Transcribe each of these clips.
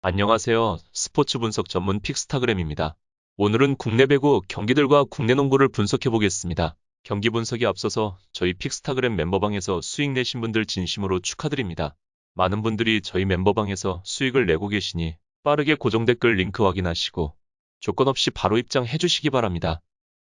안녕하세요. 스포츠 분석 전문 픽스타그램입니다. 오늘은 국내 배구 경기들과 국내 농구를 분석해 보겠습니다. 경기 분석이 앞서서 저희 픽스타그램 멤버방에서 수익 내신 분들 진심으로 축하드립니다. 많은 분들이 저희 멤버방에서 수익을 내고 계시니 빠르게 고정 댓글 링크 확인하시고 조건 없이 바로 입장해 주시기 바랍니다.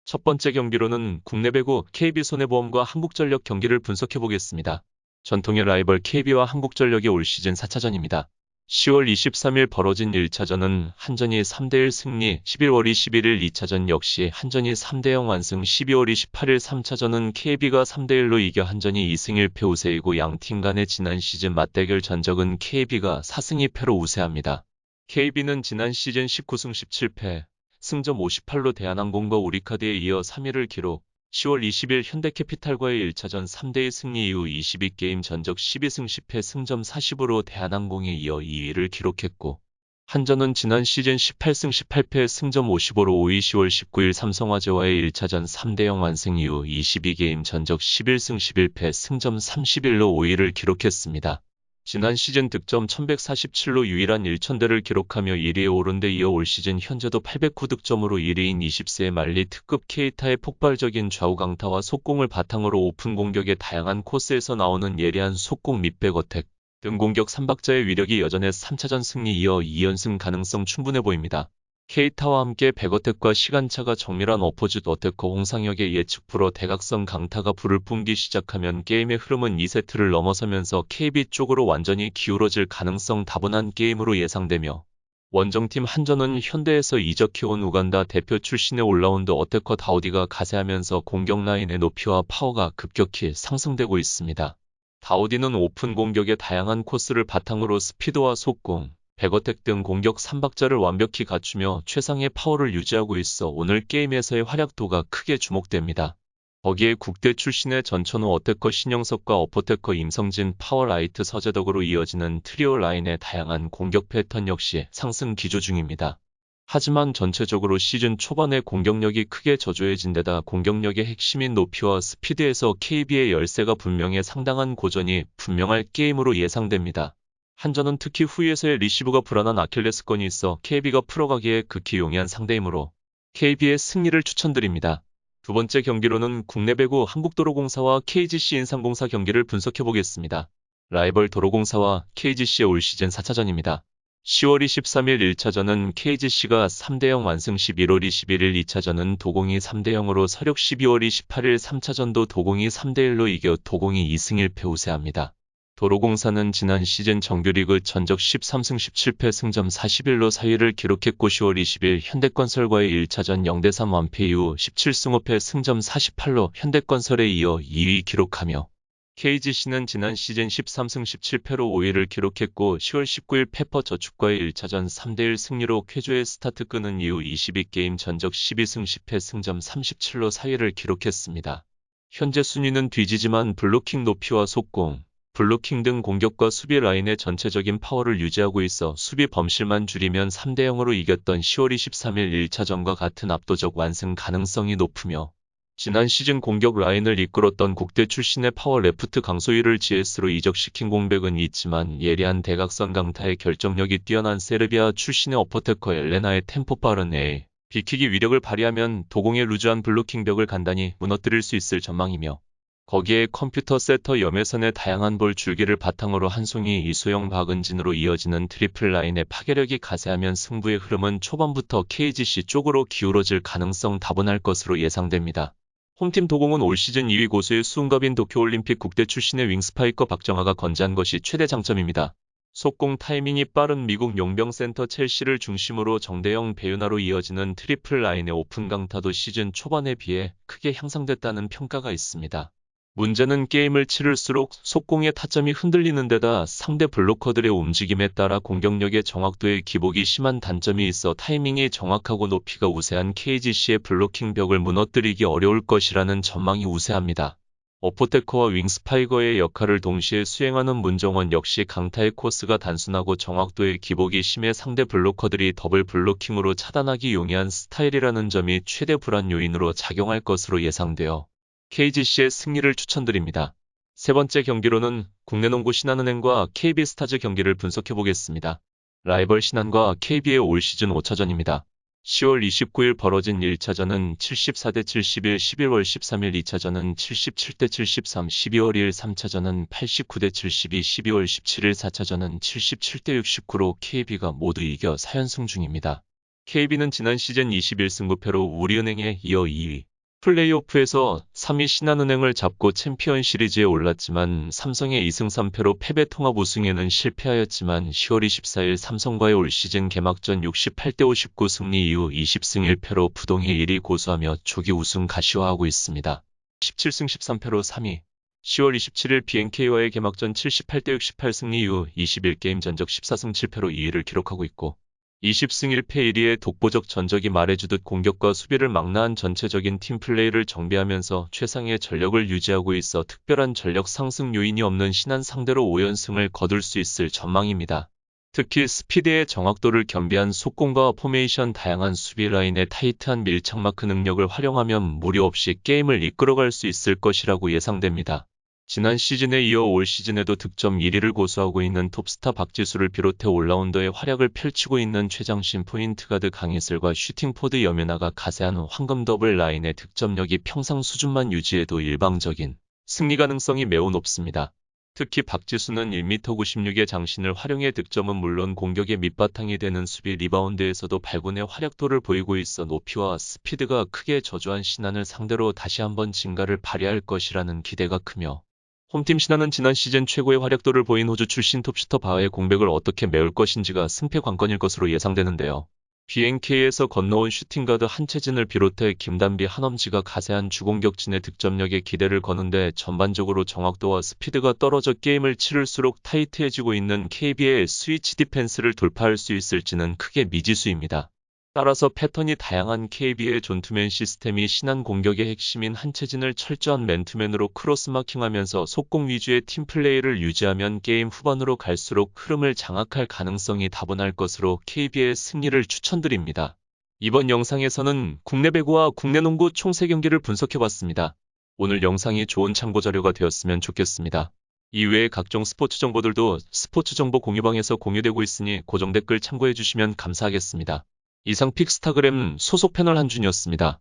첫 번째 경기로는 국내 배구 KB손해보험과 한국전력 경기를 분석해 보겠습니다. 전통의 라이벌 KB와 한국전력의 올 시즌 4차전입니다. 10월 23일 벌어진 1차전은 한전이 3대1 승리, 11월 21일 2차전 역시 한전이 3대0 완승, 12월 28일 3차전은 KB가 3대1로 이겨 한전이 2승 1패 우세이고 양팀 간의 지난 시즌 맞대결 전적은 KB가 4승 2패로 우세합니다. KB는 지난 시즌 19승 17패, 승점 58로 대한항공과 우리카드에 이어 3위를 기록, 10월 20일 현대캐피탈과의 1차전 3대2 승리 이후 22게임 전적 12승 10패 승점 40으로 대한항공에 이어 2위를 기록했고 한전은 지난 시즌 18승 18패 승점 55로 5위 10월 19일 삼성화재와의 1차전 3대0 완승 이후 22게임 전적 11승 11패 승점 31로 5위를 기록했습니다. 지난 시즌 득점 1147로 유일한 1천대를 기록하며 1위에 오른 데 이어 올 시즌 현재도 809득점으로 1위인 20세의 말리 특급 케이타의 폭발적인 좌우 강타와 속공을 바탕으로 오픈 공격의 다양한 코스에서 나오는 예리한 속공 및 백어택 등 공격 3박자의 위력이 여전해 3차전 승리 이어 2연승 가능성 충분해 보입니다. 케이타와 함께 백어택과 시간차가 정밀한 어포짓 어택커 홍상혁의 예측 프로 대각선 강타가 불을 뿜기 시작하면 게임의 흐름은 2세트를 넘어서면서 KB 쪽으로 완전히 기울어질 가능성 다분한 게임으로 예상되며 원정팀 한전은 현대에서 이적해온 우간다 대표 출신의 올라운드 어택커 다우디가 가세하면서 공격 라인의 높이와 파워가 급격히 상승되고 있습니다. 다우디는 오픈 공격의 다양한 코스를 바탕으로 스피드와 속공, 백어택 등 공격 3박자를 완벽히 갖추며 최상의 파워를 유지하고 있어 오늘 게임에서의 활약도가 크게 주목됩니다. 거기에 국대 출신의 전천후 어택커 신영석과 어퍼테커 임성진 파워라이트 서재덕으로 이어지는 트리오 라인의 다양한 공격 패턴 역시 상승 기조 중입니다. 하지만 전체적으로 시즌 초반에 공격력이 크게 저조해진 데다 공격력의 핵심인 높이와 스피드에서 KB의 열세가 분명해 상당한 고전이 분명할 게임으로 예상됩니다. 한전은 특히 후위에서의 리시브가 불안한 아킬레스건이 있어 KB가 풀어가기에 극히 용이한 상대이므로 KB의 승리를 추천드립니다. 두 번째 경기로는 국내 배구 한국도로공사와 KGC 인삼공사 경기를 분석해보겠습니다. 라이벌 도로공사와 KGC의 올 시즌 4차전입니다. 10월 23일 1차전은 KGC가 3대0 완승 11월 21일 2차전은 도공이 3대0으로 서력 12월 28일 3차전도 도공이 3대1로 이겨 도공이 2승 1패 우세합니다. 도로공사는 지난 시즌 정규리그 전적 13승 17패 승점 41로 4위를 기록했고 10월 20일 현대건설과의 1차전 0대3 완패 이후 17승 5패 승점 48로 현대건설에 이어 2위 기록하며 KGC는 지난 시즌 13승 17패로 5위를 기록했고 10월 19일 페퍼 저축과의 1차전 3대1 승리로 쾌조의 스타트 끄는 이후 22게임 전적 12승 10패 승점 37로 4위를 기록했습니다. 현재 순위는 뒤지지만 블로킹 높이와 속공, 블로킹 등 공격과 수비 라인의 전체적인 파워를 유지하고 있어 수비 범실만 줄이면 3대 0으로 이겼던 10월 23일 1차전과 같은 압도적 완승 가능성이 높으며 지난 시즌 공격 라인을 이끌었던 국대 출신의 파워 레프트 강소희를 GS로 이적시킨 공백은 있지만 예리한 대각선 강타의 결정력이 뛰어난 세르비아 출신의 어퍼테커 엘레나의 템포 빠른 에 비키기 위력을 발휘하면 도공의 루즈한 블로킹 벽을 간단히 무너뜨릴 수 있을 전망이며 거기에 컴퓨터 세터 염해선의 다양한 볼 줄기를 바탕으로 한송이 이소영 박은진으로 이어지는 트리플 라인의 파괴력이 가세하면 승부의 흐름은 초반부터 KGC 쪽으로 기울어질 가능성 다분할 것으로 예상됩니다. 홈팀 도공은 올 시즌 2위 고수의 수은갑인 도쿄올림픽 국대 출신의 윙스파이커 박정아가 건재한 것이 최대 장점입니다. 속공 타이밍이 빠른 미국 용병센터 첼시를 중심으로 정대영 배윤아로 이어지는 트리플 라인의 오픈 강타도 시즌 초반에 비해 크게 향상됐다는 평가가 있습니다. 문제는 게임을 치를수록 속공의 타점이 흔들리는 데다 상대 블로커들의 움직임에 따라 공격력의 정확도에 기복이 심한 단점이 있어 타이밍이 정확하고 높이가 우세한 KGC의 블로킹 벽을 무너뜨리기 어려울 것이라는 전망이 우세합니다. 어포테커와 윙스파이거의 역할을 동시에 수행하는 문정원 역시 강타의 코스가 단순하고 정확도의 기복이 심해 상대 블로커들이 더블 블로킹으로 차단하기 용이한 스타일이라는 점이 최대 불안 요인으로 작용할 것으로 예상되어 KGC의 승리를 추천드립니다. 세 번째 경기로는 국내 농구 신한은행과 KB스타즈 경기를 분석해 보겠습니다. 라이벌 신한과 KB의 올 시즌 5차전입니다. 10월 29일 벌어진 1차전은 74대 71, 11월 13일 2차전은 77대 73, 12월 2일 3차전은 89대 72, 12월 17일 4차전은 77대 69로 KB가 모두 이겨 4연승 중입니다. KB는 지난 시즌 21승 9패로 우리은행에 이어 2위, 플레이오프에서 3위 신한은행을 잡고 챔피언 시리즈에 올랐지만 삼성의 2승 3패로 패배 통합 우승에는 실패하였지만 10월 24일 삼성과의 올 시즌 개막전 68대 59 승리 이후 20승 1패로 부동의 1위 고수하며 조기 우승 가시화하고 있습니다. 17승 13패로 3위 10월 27일 BNK와의 개막전 78대 68 승리 이후 21게임 전적 14승 7패로 2위를 기록하고 있고 20승 1패 1위의 독보적 전적이 말해주듯 공격과 수비를 망라한 전체적인 팀 플레이를 정비하면서 최상의 전력을 유지하고 있어 특별한 전력 상승 요인이 없는 신한 상대로 5연승을 거둘 수 있을 전망입니다. 특히 스피드의 정확도를 겸비한 속공과 포메이션 다양한 수비 라인의 타이트한 밀착 마크 능력을 활용하면 무리 없이 게임을 이끌어갈 수 있을 것이라고 예상됩니다. 지난 시즌에 이어 올 시즌에도 득점 1위를 고수하고 있는 톱스타 박지수를 비롯해 올라운더의 활약을 펼치고 있는 최장신 포인트가드 강희슬과 슈팅포드 여면아가 가세한 황금 더블 라인의 득점력이 평상 수준만 유지해도 일방적인 승리 가능성이 매우 높습니다. 특히 박지수는 1m 96의 장신을 활용해 득점은 물론 공격의 밑바탕이 되는 수비 리바운드에서도 발군의 활약도를 보이고 있어 높이와 스피드가 크게 저조한 신한을 상대로 다시 한번 진가를 발휘할 것이라는 기대가 크며 홈팀 신한은 지난 시즌 최고의 활약도를 보인 호주 출신 톱슈터 바하의 공백을 어떻게 메울 것인지가 승패 관건일 것으로 예상되는데요. BNK에서 건너온 슈팅가드 한채진을 비롯해 김단비 한엄지가 가세한 주공격진의 득점력에 기대를 거는데 전반적으로 정확도와 스피드가 떨어져 게임을 치를수록 타이트해지고 있는 KB의 스위치 디펜스를 돌파할 수 있을지는 크게 미지수입니다. 따라서 패턴이 다양한 KB의 존투맨 시스템이 신한 공격의 핵심인 한채진을 철저한 맨투맨으로 크로스 마킹하면서 속공 위주의 팀플레이를 유지하면 게임 후반으로 갈수록 흐름을 장악할 가능성이 다분할 것으로 KB의 승리를 추천드립니다. 이번 영상에서는 국내 배구와 국내 농구 총 3경기를 분석해봤습니다. 오늘 영상이 좋은 참고 자료가 되었으면 좋겠습니다. 이외에 각종 스포츠 정보들도 스포츠 정보 공유방에서 공유되고 있으니 고정 댓글 참고해주시면 감사하겠습니다. 이상 픽스타그램 소속 패널 한준이었습니다.